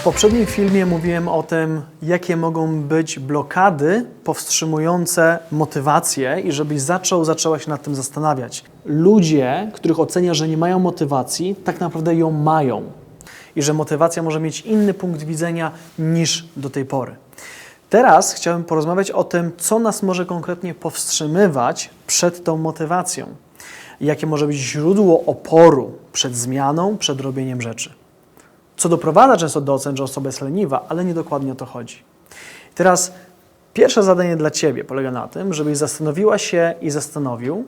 W poprzednim filmie mówiłem o tym, jakie mogą być blokady powstrzymujące motywację i żebyś zaczął, zaczęła się nad tym zastanawiać. Ludzie, których ocenia, że nie mają motywacji, tak naprawdę ją mają. I że motywacja może mieć inny punkt widzenia niż do tej pory. Teraz chciałem porozmawiać o tym, co nas może konkretnie powstrzymywać przed tą motywacją. Jakie może być źródło oporu przed zmianą, przed robieniem rzeczy co doprowadza często do ocen, że osoba jest leniwa, ale nie dokładnie o to chodzi. Teraz pierwsze zadanie dla Ciebie polega na tym, żebyś zastanowiła się i zastanowił,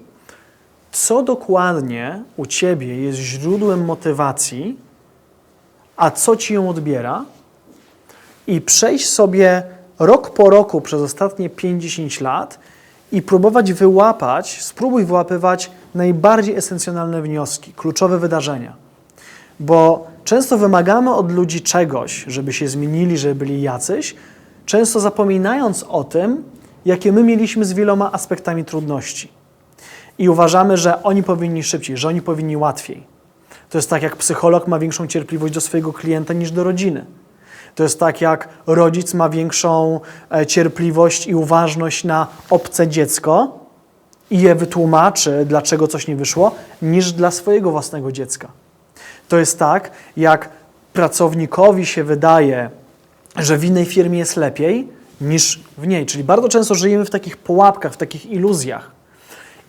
co dokładnie u Ciebie jest źródłem motywacji, a co Ci ją odbiera i przejść sobie rok po roku przez ostatnie 50 lat i próbować wyłapać, spróbuj wyłapywać najbardziej esencjonalne wnioski, kluczowe wydarzenia. Bo często wymagamy od ludzi czegoś, żeby się zmienili, żeby byli jacyś, często zapominając o tym, jakie my mieliśmy z wieloma aspektami trudności. I uważamy, że oni powinni szybciej, że oni powinni łatwiej. To jest tak, jak psycholog ma większą cierpliwość do swojego klienta niż do rodziny. To jest tak, jak rodzic ma większą e, cierpliwość i uważność na obce dziecko i je wytłumaczy, dlaczego coś nie wyszło, niż dla swojego własnego dziecka. To jest tak, jak pracownikowi się wydaje, że w innej firmie jest lepiej niż w niej. Czyli bardzo często żyjemy w takich pułapkach, w takich iluzjach.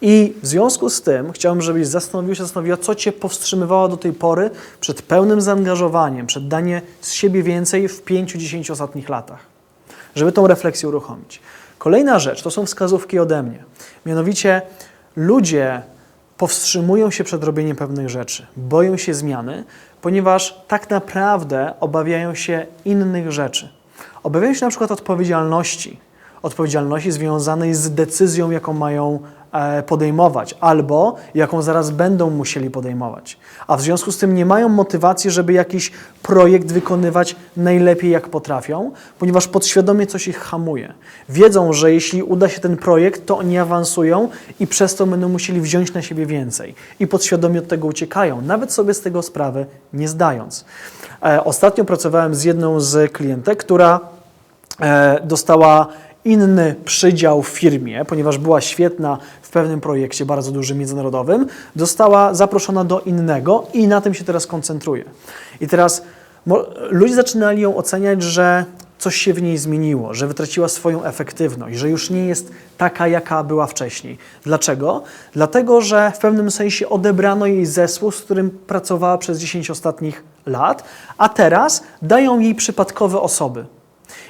I w związku z tym chciałbym, żebyś zastanowił się, zastanowiła, co Cię powstrzymywało do tej pory przed pełnym zaangażowaniem, przed danie z siebie więcej w 5-10 ostatnich latach, żeby tą refleksję uruchomić. Kolejna rzecz to są wskazówki ode mnie. Mianowicie ludzie powstrzymują się przed robieniem pewnych rzeczy, boją się zmiany, ponieważ tak naprawdę obawiają się innych rzeczy. Obawiają się na przykład odpowiedzialności, odpowiedzialności związanej z decyzją, jaką mają e, podejmować, albo jaką zaraz będą musieli podejmować. A w związku z tym nie mają motywacji, żeby jakiś projekt wykonywać najlepiej, jak potrafią, ponieważ podświadomie coś ich hamuje. Wiedzą, że jeśli uda się ten projekt, to oni awansują i przez to będą musieli wziąć na siebie więcej. I podświadomie od tego uciekają, nawet sobie z tego sprawy nie zdając. E, ostatnio pracowałem z jedną z klientek, która e, dostała inny przydział w firmie, ponieważ była świetna w pewnym projekcie bardzo dużym międzynarodowym, została zaproszona do innego i na tym się teraz koncentruje. I teraz ludzie zaczynali ją oceniać, że coś się w niej zmieniło, że wytraciła swoją efektywność, że już nie jest taka, jaka była wcześniej. Dlaczego? Dlatego, że w pewnym sensie odebrano jej zespół, z którym pracowała przez 10 ostatnich lat, a teraz dają jej przypadkowe osoby.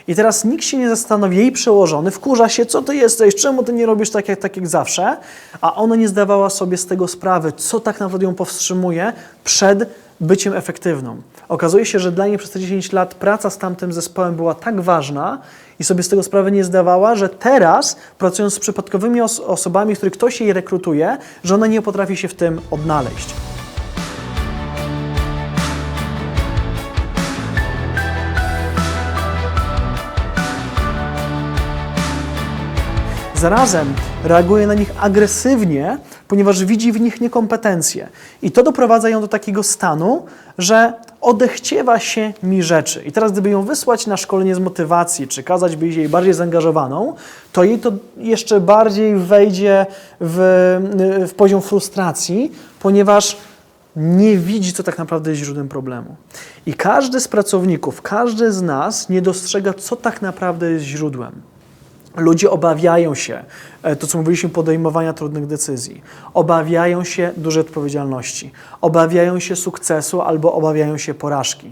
I teraz nikt się nie zastanowi, jej przełożony wkurza się, co ty jesteś, czemu ty nie robisz tak jak, tak jak zawsze, a ona nie zdawała sobie z tego sprawy, co tak naprawdę ją powstrzymuje przed byciem efektywną. Okazuje się, że dla niej przez te 10 lat praca z tamtym zespołem była tak ważna i sobie z tego sprawy nie zdawała, że teraz, pracując z przypadkowymi os osobami, których ktoś jej rekrutuje, że ona nie potrafi się w tym odnaleźć. Zarazem reaguje na nich agresywnie, ponieważ widzi w nich niekompetencje. I to doprowadza ją do takiego stanu, że odechciewa się mi rzeczy. I teraz, gdyby ją wysłać na szkolenie z motywacji, czy kazać być jej bardziej zaangażowaną, to jej to jeszcze bardziej wejdzie w, w poziom frustracji, ponieważ nie widzi, co tak naprawdę jest źródłem problemu. I każdy z pracowników, każdy z nas nie dostrzega, co tak naprawdę jest źródłem. Ludzie obawiają się, e, to co mówiliśmy, podejmowania trudnych decyzji, obawiają się dużej odpowiedzialności, obawiają się sukcesu albo obawiają się porażki.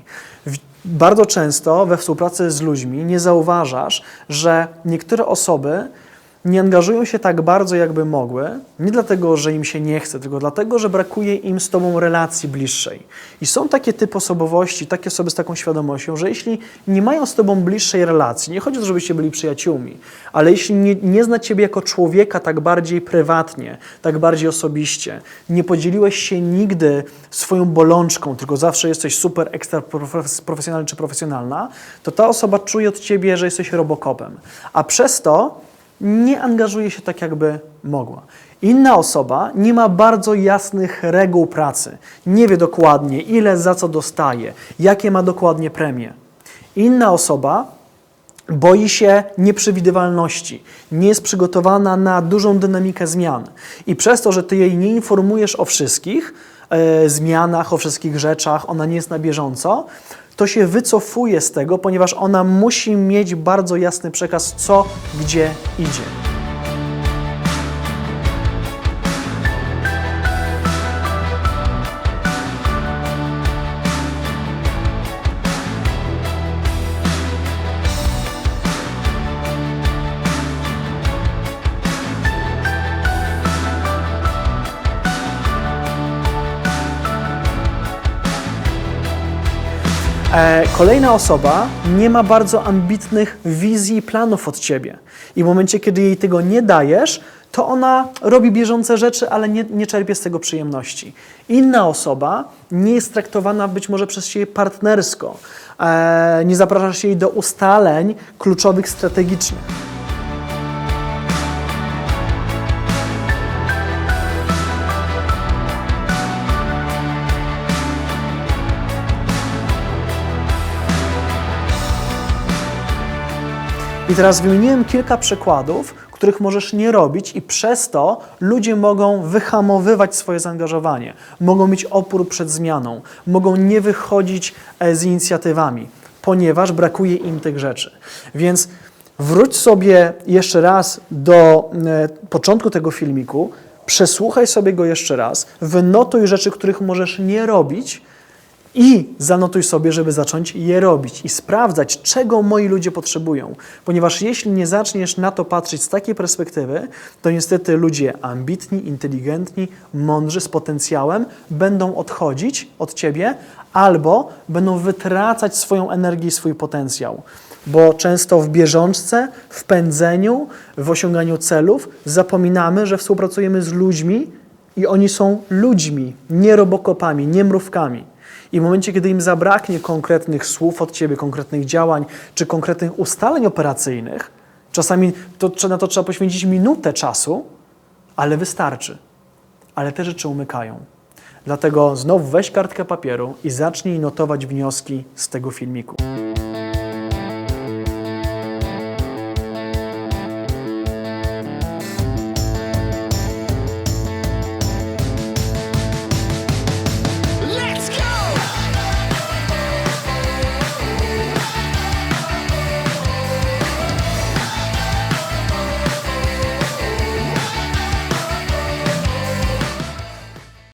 Bardzo często we współpracy z ludźmi nie zauważasz, że niektóre osoby nie angażują się tak bardzo, jakby mogły, nie dlatego, że im się nie chce, tylko dlatego, że brakuje im z Tobą relacji bliższej. I są takie typy osobowości, takie osoby z taką świadomością, że jeśli nie mają z Tobą bliższej relacji, nie chodzi o to, żebyście byli przyjaciółmi, ale jeśli nie, nie zna Ciebie jako człowieka tak bardziej prywatnie, tak bardziej osobiście, nie podzieliłeś się nigdy swoją bolączką, tylko zawsze jesteś super ekstra profe- profesjonalny czy profesjonalna, to ta osoba czuje od Ciebie, że jesteś robokopem. A przez to nie angażuje się tak, jakby mogła. Inna osoba nie ma bardzo jasnych reguł pracy, nie wie dokładnie, ile za co dostaje, jakie ma dokładnie premie. Inna osoba boi się nieprzewidywalności, nie jest przygotowana na dużą dynamikę zmian. I przez to, że ty jej nie informujesz o wszystkich e, zmianach, o wszystkich rzeczach, ona nie jest na bieżąco, to się wycofuje z tego, ponieważ ona musi mieć bardzo jasny przekaz, co, gdzie idzie. Kolejna osoba nie ma bardzo ambitnych wizji i planów od ciebie. I w momencie, kiedy jej tego nie dajesz, to ona robi bieżące rzeczy, ale nie, nie czerpie z tego przyjemności. Inna osoba nie jest traktowana być może przez ciebie partnersko. E, nie zapraszasz jej do ustaleń kluczowych, strategicznych. I teraz wymieniłem kilka przykładów, których możesz nie robić, i przez to ludzie mogą wyhamowywać swoje zaangażowanie, mogą mieć opór przed zmianą, mogą nie wychodzić e, z inicjatywami, ponieważ brakuje im tych rzeczy. Więc wróć sobie jeszcze raz do e, początku tego filmiku, przesłuchaj sobie go jeszcze raz, wynotuj rzeczy, których możesz nie robić, i zanotuj sobie, żeby zacząć je robić i sprawdzać, czego moi ludzie potrzebują. Ponieważ jeśli nie zaczniesz na to patrzeć z takiej perspektywy, to niestety ludzie ambitni, inteligentni, mądrzy, z potencjałem będą odchodzić od ciebie albo będą wytracać swoją energię i swój potencjał. Bo często w bieżączce, w pędzeniu, w osiąganiu celów zapominamy, że współpracujemy z ludźmi i oni są ludźmi, nie robokopami, nie mrówkami. I w momencie, kiedy im zabraknie konkretnych słów od ciebie, konkretnych działań czy konkretnych ustaleń operacyjnych, czasami to, na to trzeba poświęcić minutę czasu, ale wystarczy. Ale te rzeczy umykają. Dlatego znowu weź kartkę papieru i zacznij notować wnioski z tego filmiku.